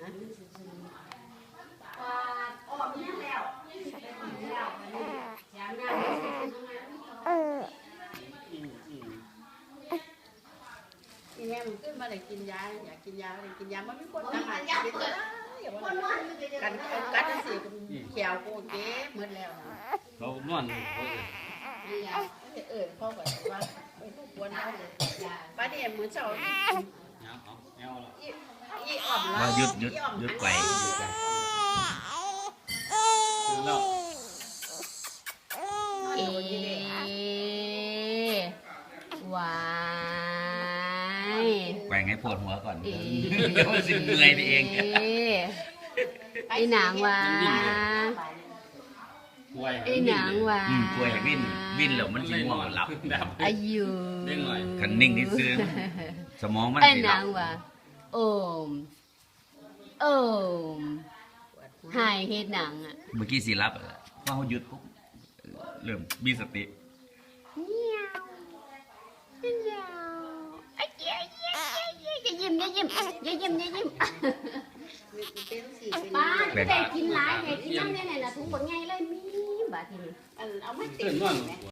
ออกเนี่ยแล้วแล้วยามงานอีแม่มันขึ้นมาได้กินยาอยากกินยาเลยกินยามันไม่ควรทำอาหารกินก็ได้อย่าว่าคนนอนมันจะกันเอากัดจังซี่แขวกูเก็บหมดแล้วนะเขานอนเขาเอิ้นนี่ยาเออพ่อก็ว่าไม่ควรเอาเลยยาป้าเนี่ยมื้อเช้าเอาเอา มว่าหยุดหยุดหยุดไกวคือแล้วเอวายแกว่งให้ปวดหัวก่อนเดี๋ยวมันสิเมื่อยไปเองไอ้หนังวะป่วยไอ้หนังวะอืมป่วยวินวินแล้วมันสิง่วงหลับดับอายุเด้งหน่อยคันนิ่งที่ซื้อสมองมันไอ้สิหหลันับงวะโอม โอมหายเฮ็ดหนังอะเมื่อกี้สิรับอะพอเขาหยุดปุ๊บเริ่มมีสติเงี้ยวเงี้ยวไอ้เหี้ยเหี้ยเหี้ยอย่ายิ้มอย่ายิ้มอย่ายิ้มอย่ายิ้มป้าไม่ได้กินหลายไงกินน้ำเนี่ยน่ะถุงบดไงเลยมีบาดทีนี้เอาไม่ติตื่ดนนอน